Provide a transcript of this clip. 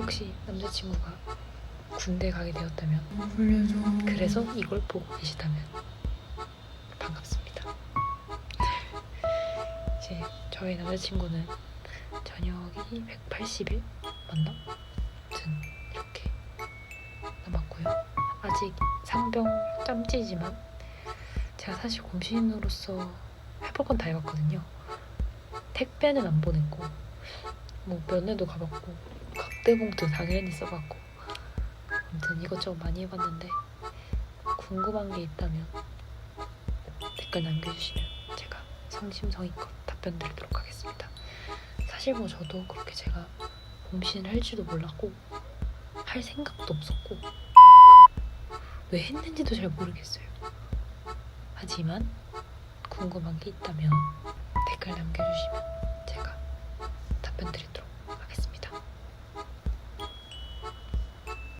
혹시 남자친구가 군대 가게 되었다면 불려줘. 그래서 이걸 보고 계시다면 반갑습니다. 이제 저희 남자친구는 저녁이 180일 맞나? 아무튼 이렇게 남았고요. 아직 상병 짬찌지만 제가 사실 곰신으로서 해볼 건 다 해봤거든요. 택배는 안 보냈고 뭐 면회도 가봤고 각대봉도 당연히 써봤고 아무튼 이것저것 많이 해봤는데 궁금한 게 있다면 댓글 남겨주시면 제가 성심성의껏 답변 드리도록 하겠습니다. 사실 뭐 저도 그렇게 제가 곰신을 할지도 몰랐고 할 생각도 없었고 왜 했는지도 잘 모르겠어요. 하지만 궁금한 게 있다면 댓글 남겨주시면